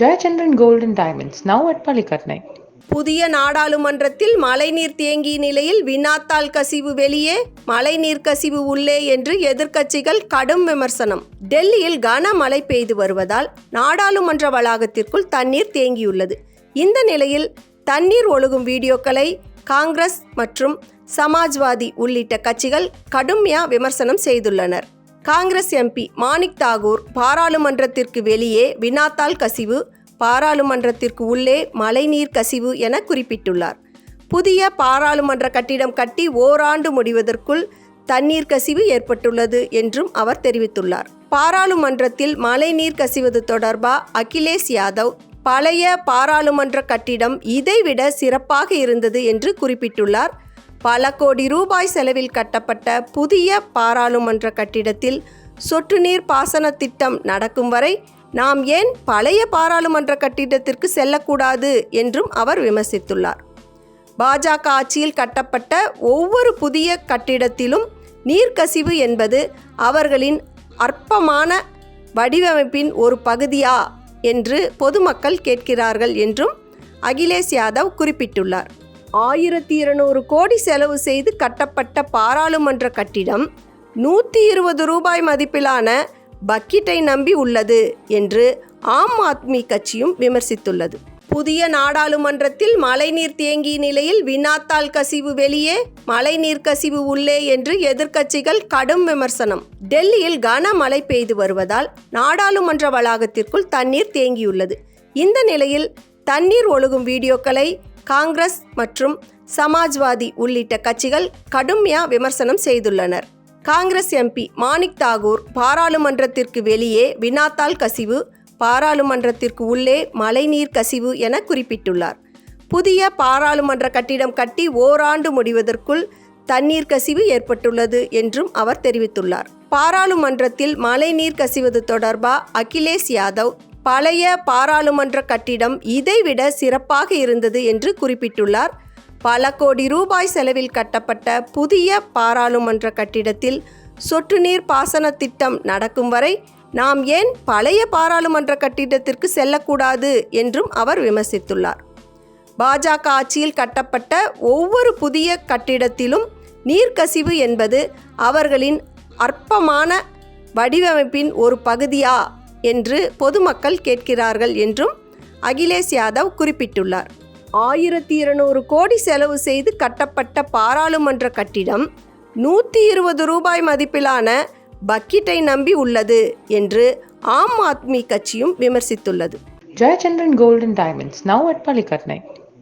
Jayachandran Gold and Diamonds, now at புதிய நாடாளுமன்றத்தில் மழைநீர் தேங்கிய நிலையில் வினாத்தாள் கசிவு வெளியே மழைநீர் கசிவு உள்ளே என்று எதிர்க்கட்சிகள் கடும் விமர்சனம். டெல்லியில் கனமழை பெய்து வருவதால் நாடாளுமன்ற வளாகத்திற்குள் தண்ணீர் தேங்கியுள்ளது. இந்த நிலையில் தண்ணீர் ஒழுகும் வீடியோக்களை காங்கிரஸ் மற்றும் சமாஜ்வாதி உள்ளிட்ட கட்சிகள் கடுமையா விமர்சனம் செய்துள்ளனர். காங்கிரஸ் எம்பி மாணிக் தாகூர் பாராளுமன்றத்திற்கு வெளியே வினாத்தாள் கசிவு பாராளுமன்றத்திற்கு உள்ளே மழைநீர் கசிவு என குறிப்பிட்டுள்ளார். புதிய பாராளுமன்ற கட்டிடம் கட்டி ஓராண்டு முடிவதற்குள் தண்ணீர் கசிவு ஏற்பட்டுள்ளது என்றும் அவர் தெரிவித்துள்ளார். பாராளுமன்றத்தில் மழைநீர் கசிவது தொடர்பா? அகிலேஷ் யாதவ் பழைய பாராளுமன்ற கட்டிடம் இதைவிட சிறப்பாக இருந்தது என்று குறிப்பிட்டுள்ளார். பல கோடி ரூபாய் செலவில் கட்டப்பட்ட புதிய பாராளுமன்ற கட்டிடத்தில் சொட்டு நீர் பாசன திட்டம் நடக்கும் வரை நாம் ஏன் பழைய பாராளுமன்ற கட்டிடத்திற்கு செல்லக்கூடாது என்றும் அவர் விமர்சித்துள்ளார். பாஜக ஆட்சியில் கட்டப்பட்ட ஒவ்வொரு புதிய கட்டிடத்திலும் நீர்க்கசிவு என்பது அவர்களின் அற்பமான வடிவமைப்பின் ஒரு பகுதியா? என்று பொதுமக்கள் கேட்கிறார்கள் என்றும் அகிலேஷ் யாதவ் குறிப்பிட்டுள்ளார். ஆயிரத்தி இருநூறு கோடி செலவு செய்து கட்டப்பட்ட பாராளுமன்ற கட்டிடம் நூற்றி இருபது ரூபாய் மதிப்பிலான பக்கெட்டை நம்பி உள்ளது என்று ஆம் ஆத்மி கட்சியும் விமர்சித்துள்ளது. புதிய நாடாளுமன்றத்தில் மழைநீர் தேங்கிய நிலையில் வினாத்தாள் கசிவு வெளியே மழைநீர் கசிவு உள்ளே என்று எதிர்க்கட்சிகள் கடும் விமர்சனம். டெல்லியில் கனமழை பெய்து வருவதால் நாடாளுமன்ற வளாகத்திற்குள் தண்ணீர் தேங்கியுள்ளது. இந்த நிலையில் தண்ணீர் ஒழுகும் வீடியோக்களை காங்கிரஸ் மற்றும் சமாஜ்வாதி உள்ளிட்ட கட்சிகள் கடுமையாக விமர்சனம் செய்துள்ளனர். காங்கிரஸ் எம்பி மாணிக் தாகூர் பாராளுமன்றத்திற்கு வெளியே வினாத்தாள் கசிவு பாராளுமன்றத்திற்கு உள்ளே மழைநீர் கசிவு என குறிப்பிட்டுள்ளார். புதிய பாராளுமன்ற கட்டிடம் கட்டி ஓராண்டு முடிவதற்குள் தண்ணீர் கசிவு ஏற்பட்டுள்ளது என்றும் அவர் தெரிவித்துள்ளார். பாராளுமன்றத்தில் மழைநீர் கசிவது தொடர்பாக அகிலேஷ் யாதவ் பழைய பாராளுமன்ற கட்டிடம் இதைவிட சிறப்பாக இருந்தது என்று குறிப்பிட்டுள்ளார். பல கோடி ரூபாய் செலவில் கட்டப்பட்ட புதிய பாராளுமன்ற கட்டிடத்தில் சொட்டு நீர் பாசன திட்டம் நடக்கும் வரை நாம் ஏன் பழைய பாராளுமன்ற கட்டிடத்திற்கு செல்லக்கூடாது என்றும் அவர் விமர்சித்துள்ளார். பாஜக ஆட்சியில் கட்டப்பட்ட ஒவ்வொரு புதிய கட்டிடத்திலும் நீர்க்கசிவு என்பது அவர்களின் அற்பமான வடிவமைப்பின் ஒரு பகுதியா? என்று பொதுமக்கள் கேட்கிறார்கள் என்றும் அகிலேஷ் யாதவ் குறிப்பிட்டுள்ளார். ஆயிரத்தி இருநூறு கோடி செலவு செய்து கட்டப்பட்ட பாராளுமன்ற கட்டிடம் நூற்றி இருபது ரூபாய் மதிப்பிலான பக்கெட்டை நம்பி உள்ளது என்று ஆம் ஆத்மி கட்சியும் விமர்சித்துள்ளது. Jayachandran golden diamonds now at at